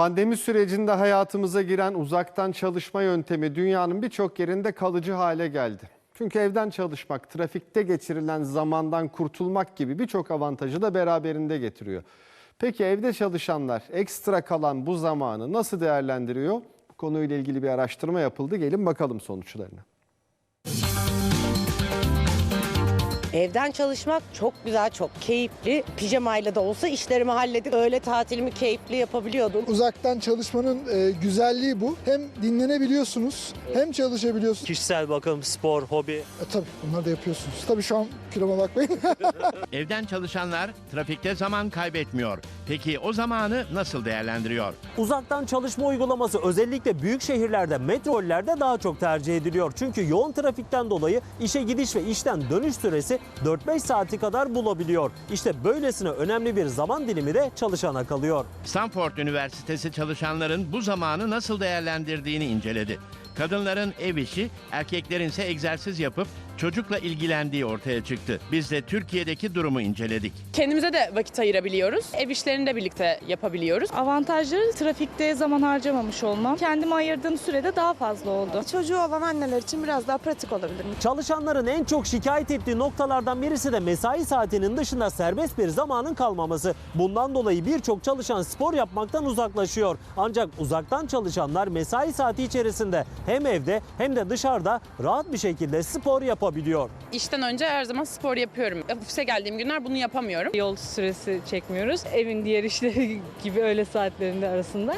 Pandemi sürecinde hayatımıza giren uzaktan çalışma yöntemi dünyanın birçok yerinde kalıcı hale geldi. Çünkü evden çalışmak, trafikte geçirilen zamandan kurtulmak gibi birçok avantajı da beraberinde getiriyor. Peki evde çalışanlar ekstra kalan bu zamanı nasıl değerlendiriyor? Bu konuyla ilgili bir araştırma yapıldı. Gelin bakalım sonuçlarına. Evden çalışmak çok güzel, çok keyifli. Pijamayla da olsa işlerimi halledip öğle tatilimi keyifli yapabiliyordum. Uzaktan çalışmanın e, güzelliği bu. Hem dinlenebiliyorsunuz hem çalışabiliyorsunuz. Kişisel bakım, spor, hobi. E, tabii bunları da yapıyorsunuz. Tabii şu an kiloma bakmayın. Evden çalışanlar trafikte zaman kaybetmiyor. Peki o zamanı nasıl değerlendiriyor? Uzaktan çalışma uygulaması özellikle büyük şehirlerde, metrollerde daha çok tercih ediliyor. Çünkü yoğun trafikten dolayı işe gidiş ve işten dönüş süresi 4-5 saati kadar bulabiliyor. İşte böylesine önemli bir zaman dilimi de çalışana kalıyor. Stanford Üniversitesi çalışanların bu zamanı nasıl değerlendirdiğini inceledi. Kadınların ev işi, erkeklerin ise egzersiz yapıp çocukla ilgilendiği ortaya çıktı. Biz de Türkiye'deki durumu inceledik. Kendimize de vakit ayırabiliyoruz. Ev işlerini de birlikte yapabiliyoruz. Avantajları trafikte zaman harcamamış olmam. Kendime ayırdığım sürede daha fazla oldu. Çocuğu olan anneler için biraz daha pratik olabilir. Çalışanların en çok şikayet ettiği noktalardan birisi de mesai saatinin dışında serbest bir zamanın kalmaması. Bundan dolayı birçok çalışan spor yapmaktan uzaklaşıyor. Ancak uzaktan çalışanlar mesai saati içerisinde hem evde hem de dışarıda rahat bir şekilde spor yapabiliyor. İşten önce her zaman spor yapıyorum. Ofise geldiğim günler bunu yapamıyorum. Yol süresi çekmiyoruz. Evin diğer işleri gibi öğle saatlerinde arasında.